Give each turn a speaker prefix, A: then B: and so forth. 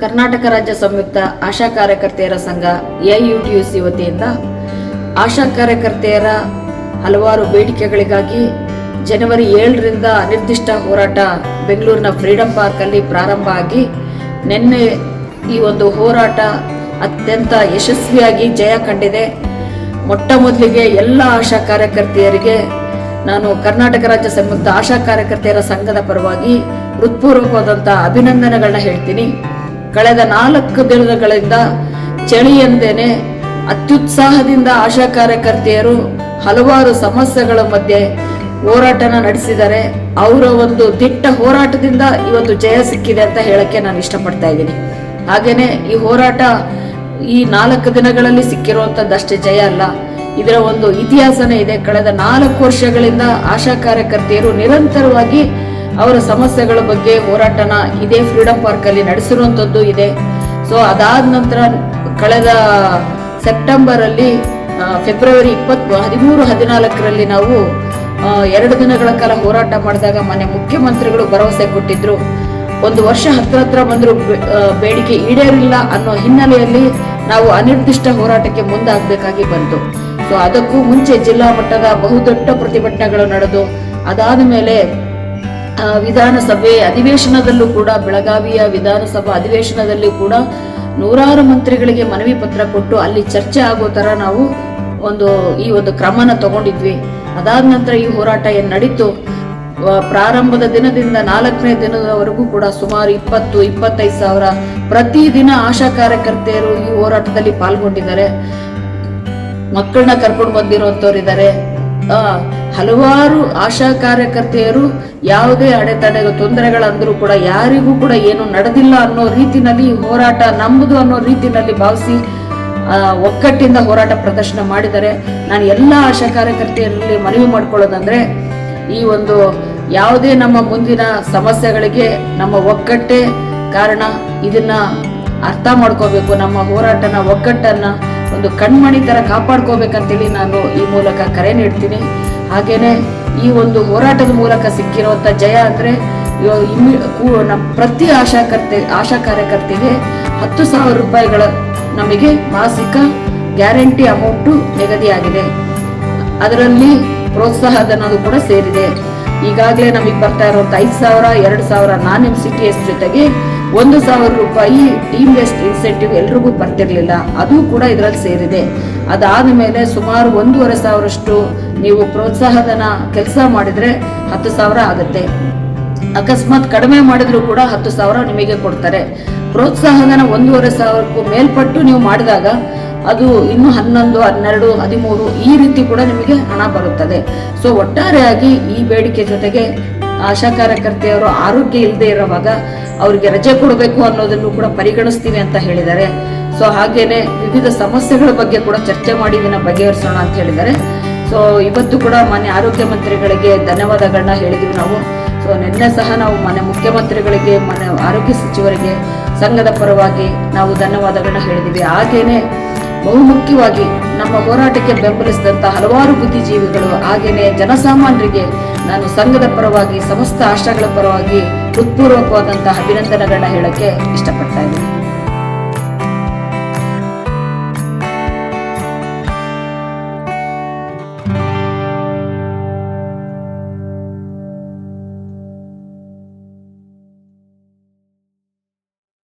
A: ಕರ್ನಾಟಕ ರಾಜ್ಯ ಸಂಯುಕ್ತ ಆಶಾ ಕಾರ್ಯಕರ್ತೆಯರ ಸಂಘ ಎಐಯುಟಿಯುಸಿ ವತಿಯಿಂದ ಆಶಾ ಕಾರ್ಯಕರ್ತೆಯರ ಹಲವಾರು ಬೇಡಿಕೆಗಳಿಗಾಗಿ ಜನವರಿ ಏಳರಿಂದ ಅನಿರ್ದಿಷ್ಟ ಹೋರಾಟ ಬೆಂಗಳೂರಿನ ಫ್ರೀಡಂ ಪಾರ್ಕಲ್ಲಿ ಪ್ರಾರಂಭ ಆಗಿ ನಿನ್ನೆ ಈ ಒಂದು ಹೋರಾಟ ಅತ್ಯಂತ ಯಶಸ್ವಿಯಾಗಿ ಜಯ ಕಂಡಿದೆ. ಮೊಟ್ಟ ಮೊದಲಿಗೆ ಎಲ್ಲ ಆಶಾ ಕಾರ್ಯಕರ್ತೆಯರಿಗೆ ನಾನು ಕರ್ನಾಟಕ ರಾಜ್ಯ ಸಂಯುಕ್ತ ಆಶಾ ಕಾರ್ಯಕರ್ತೆಯರ ಸಂಘದ ಪರವಾಗಿ ಹೃತ್ಪೂರ್ವಕವಾದಂಥ ಅಭಿನಂದನೆಗಳನ್ನ ಹೇಳ್ತೀನಿ. ಕಳೆದ ನಾಲ್ಕು ದಿನಗಳಿಂದ ಚಳಿ ಎಂದೇನೆ ಅತ್ಯುತ್ಸಾಹದಿಂದ ಆಶಾ ಕಾರ್ಯಕರ್ತೆಯರು ಹಲವಾರು ಸಮಸ್ಯೆಗಳ ಮಧ್ಯೆ ಹೋರಾಟನ ನಡೆಸಿದ್ದಾರೆ ಅವರ ಒಂದು ದಿಟ್ಟ ಹೋರಾಟದಿಂದ ಇವತ್ತು ಜಯ ಸಿಕ್ಕಿದೆ ಅಂತ ಹೇಳಕ್ಕೆ ನಾನು ಇಷ್ಟಪಡ್ತಾ ಇದ್ದೀನಿ. ಹಾಗೇನೆ ಈ ಹೋರಾಟ ಈ ನಾಲ್ಕು ದಿನಗಳಲ್ಲಿ ಸಿಕ್ಕಿರುವಂಥದ್ದಷ್ಟೇ ಜಯ ಅಲ್ಲ, ಇದರ ಒಂದು ಇತಿಹಾಸನೇ ಇದೆ. ಕಳೆದ ನಾಲ್ಕು ವರ್ಷಗಳಿಂದ ಆಶಾ ಕಾರ್ಯಕರ್ತೆಯರು ನಿರಂತರವಾಗಿ ಅವರ ಸಮಸ್ಯೆಗಳ ಬಗ್ಗೆ ಹೋರಾಟನ ಇದೇ ಫ್ರೀಡಂ ಪಾರ್ಕ್ ಅಲ್ಲಿ ನಡೆಸಿರುವಂತದ್ದು ಇದೆ. ಸೊ ಅದಾದ ನಂತರ ಕಳೆದ ಸೆಪ್ಟೆಂಬರ್ ಅಲ್ಲಿ ಫೆಬ್ರವರಿ ಇಪ್ಪತ್ತು, ಹದಿಮೂರು, ಹದಿನಾಲ್ಕರಲ್ಲಿ ನಾವು ಎರಡು ದಿನಗಳ ಕಾಲ ಹೋರಾಟ ಮಾಡಿದಾಗ ಮನೆ ಮುಖ್ಯಮಂತ್ರಿಗಳು ಭರವಸೆ ಕೊಟ್ಟಿದ್ರು. ಒಂದು ವರ್ಷ ಹತ್ರ ಹತ್ರ ಬಂದರೂ ಬೇಡಿಕೆ ಈಡೇರಿಲ್ಲ ಅನ್ನೋ ಹಿನ್ನೆಲೆಯಲ್ಲಿ ನಾವು ಅನಿರ್ದಿಷ್ಟ ಹೋರಾಟಕ್ಕೆ ಮುಂದಾಗಬೇಕಾಗಿ ಬಂತು. ಸೊ ಅದಕ್ಕೂ ಮುಂಚೆ ಜಿಲ್ಲಾ ಮಟ್ಟದ ಬಹುದೊಡ್ಡ ಪ್ರತಿಭಟನೆಗಳು ನಡೆದು, ಅದಾದ ಮೇಲೆ ವಿಧಾನಸಭೆ ಅಧಿವೇಶನದಲ್ಲೂ ಕೂಡ ಬೆಳಗಾವಿಯ ವಿಧಾನಸಭಾ ಅಧಿವೇಶನದಲ್ಲಿ ಕೂಡ ನೂರಾರು ಮಂತ್ರಿಗಳಿಗೆ ಮನವಿ ಪತ್ರ ಕೊಟ್ಟು ಅಲ್ಲಿ ಚರ್ಚೆ ಆಗೋ ತರ ನಾವು ಒಂದು ಈ ಒಂದು ಕ್ರಮನ ತಗೊಂಡಿದ್ವಿ. ಅದಾದ ನಂತರ ಈ ಹೋರಾಟ ಏನ್ ನಡೀತು ಪ್ರಾರಂಭದ ದಿನದಿಂದ ನಾಲ್ಕನೇ ದಿನದವರೆಗೂ ಕೂಡ ಸುಮಾರು ಇಪ್ಪತ್ತು ಇಪ್ಪತ್ತೈದು ಸಾವಿರ ಪ್ರತಿದಿನ ಆಶಾ ಕಾರ್ಯಕರ್ತೆಯರು ಈ ಹೋರಾಟದಲ್ಲಿ ಪಾಲ್ಗೊಂಡಿದ್ದಾರೆ. ಮಕ್ಕಳನ್ನ ಕರ್ಕೊಂಡು ಬಂದಿರುವಂತವ್ರು ಇದ್ದಾರೆ ಆ, ಹಲವಾರು ಆಶಾ ಕಾರ್ಯಕರ್ತೆಯರು ಯಾವುದೇ ಅಡೆತಡೆ ತೊಂದರೆಗಳಂದರೂ ಕೂಡ ಯಾರಿಗೂ ಕೂಡ ಏನು ನಡೆದಿಲ್ಲ ಅನ್ನೋ ರೀತಿನಲ್ಲಿ ಹೋರಾಟ ನಂಬುದು ಅನ್ನೋ ರೀತಿನಲ್ಲಿ ಭಾವಿಸಿ ಒಕ್ಕಟ್ಟಿಂದ ಹೋರಾಟ ಪ್ರದರ್ಶನ ಮಾಡಿದರೆ ನಾನು ಎಲ್ಲ ಆಶಾ ಕಾರ್ಯಕರ್ತೆಯರಲ್ಲಿ ಮನವಿ ಮಾಡ್ಕೊಳ್ಳೋದಂದ್ರೆ ಈ ಒಂದು ಯಾವುದೇ ನಮ್ಮ ಮುಂದಿನ ಸಮಸ್ಯೆಗಳಿಗೆ ನಮ್ಮ ಒಕ್ಕಟ್ಟೆ ಕಾರಣ ಇದನ್ನ ಅರ್ಥ ಮಾಡ್ಕೋಬೇಕು. ನಮ್ಮ ಹೋರಾಟನ ಒಗ್ಗಟ್ಟನ್ನ ಒಂದು ಕಣ್ಮಣಿ ತರ ಕಾಪಾಡ್ಕೋಬೇಕಂತೇಳಿ ನಾನು ಈ ಮೂಲಕ ಕರೆ ನೀಡ್ತೀನಿ. ಹಾಗೇನೆ ಈ ಒಂದು ಹೋರಾಟದ ಮೂಲಕ ಸಿಕ್ಕಿರುವಂತ ಜಯ ಅಂದ್ರೆ ನಮ್ಮ ಪ್ರತಿ ಆಶಾಕರ್ತೆ, ಆಶಾ ಕಾರ್ಯಕರ್ತೆಗೆ ಹತ್ತು ಸಾವಿರ ರೂಪಾಯಿಗಳ ನಮಗೆ ಮಾಸಿಕ ಗ್ಯಾರಂಟಿ ಅಮೌಂಟು ನಿಗದಿಯಾಗಿದೆ. ಅದರಲ್ಲಿ ಪ್ರೋತ್ಸಾಹ ಧನದು ಕೂಡ ಸೇರಿದೆ. ಈಗಾಗಲೇ ನಮಗೆ ಬರ್ತಾ ಇರುವಂತ ಐದು ಸಾವಿರ, ಎರಡು ಸಾವಿರ ನಾನ್ ಎಂ ಸಿ ಟಿ ಎಸ್ ಜೊತೆಗೆ ಒಂದು ಸಾವಿರ ರೂಪಾಯಿ ಟೀಮ್ ವೆಸ್ಟ್ ಇನ್ಸೆಂಟಿವ್ ಎಲ್ರಿಗೂ ಬರ್ತಿರ್ಲಿಲ್ಲ. ಅದು ಕೂಡ ಇದರಲ್ಲಿ ಸೇರಿದೆ. ಅದಾದ ಮೇಲೆ ಸುಮಾರು ಒಂದೂವರೆ ಸಾವಿರಷ್ಟು ನೀವು ಪ್ರೋತ್ಸಾಹಧನ ಕೆಲಸ ಮಾಡಿದ್ರೆ ಹತ್ತು ಸಾವಿರ ಆಗುತ್ತೆ. ಅಕಸ್ಮಾತ್ ಕಡಿಮೆ ಮಾಡಿದ್ರು ಕೂಡ ಹತ್ತು ಸಾವಿರ ನಿಮಗೆ ಕೊಡ್ತಾರೆ. ಪ್ರೋತ್ಸಾಹಧನ ಒಂದೂವರೆ ಸಾವಿರಕ್ಕೂ ಮೇಲ್ಪಟ್ಟು ನೀವು ಮಾಡಿದಾಗ ಅದು ಇನ್ನು ಹನ್ನೊಂದು, ಹನ್ನೆರಡು, ಹದಿಮೂರು ಈ ರೀತಿ ಕೂಡ ನಿಮಗೆ ಹಣ ಬರುತ್ತದೆ. ಸೊ ಒಟ್ಟಾರೆಯಾಗಿ ಈ ಬೇಡಿಕೆ ಜೊತೆಗೆ ಆಶಾ ಕಾರ್ಯಕರ್ತೆಯವರು ಆರೋಗ್ಯ ಇಲ್ಲದೆ ಇರುವಾಗ ಅವರಿಗೆ ರಜೆ ಕೊಡಬೇಕು ಅನ್ನೋದನ್ನು ಕೂಡ ಪರಿಗಣಿಸ್ತೀವಿ ಅಂತ ಹೇಳಿದ್ದಾರೆ. ಸೊ ಹಾಗೇನೆ ವಿವಿಧ ಸಮಸ್ಯೆಗಳ ಬಗ್ಗೆ ಕೂಡ ಚರ್ಚೆ ಮಾಡಿ ಇದನ್ನ ಬಗೆಹರಿಸೋಣ ಅಂತ ಹೇಳಿದ್ದಾರೆ. ಸೊ ಇವತ್ತು ಕೂಡ ಮಾನ್ಯ ಆರೋಗ್ಯ ಮಂತ್ರಿಗಳಿಗೆ ಧನ್ಯವಾದಗಳನ್ನ ಹೇಳಿದ್ವಿ ನಾವು. ಸೊ ನಿನ್ನೆ ಸಹ ನಾವು ಮನೆ ಮುಖ್ಯಮಂತ್ರಿಗಳಿಗೆ ಮನೆ ಆರೋಗ್ಯ ಸಚಿವರಿಗೆ, ಸಂಘದ ಪರವಾಗಿ ನಾವು ಧನ್ಯವಾದಗಳನ್ನ ಹೇಳಿದ್ದೀವಿ ಹಾಗೇನೆ ಬಹುಮುಖ್ಯವಾಗಿ ನಮ್ಮ ಹೋರಾಟಕ್ಕೆ ಬೆಂಬಲಿಸಿದಂತ ಹಲವಾರು ಬುದ್ಧಿಜೀವಿಗಳು ಹಾಗೆಯೇ ಜನಸಾಮಾನ್ಯರಿಗೆ ನಾನು ಸಂಘದ ಪರವಾಗಿ, ಸಮಸ್ತ ಆಶಯಗಳ ಪರವಾಗಿ ಹೃತ್ಪೂರ್ವಕವಾದಂತಹ ಅಭಿನಂದನೆಗಳನ್ನ ಹೇಳಕ್ಕೆ ಇಷ್ಟಪಡ್ತಾ ಇದ್ದೀನಿ.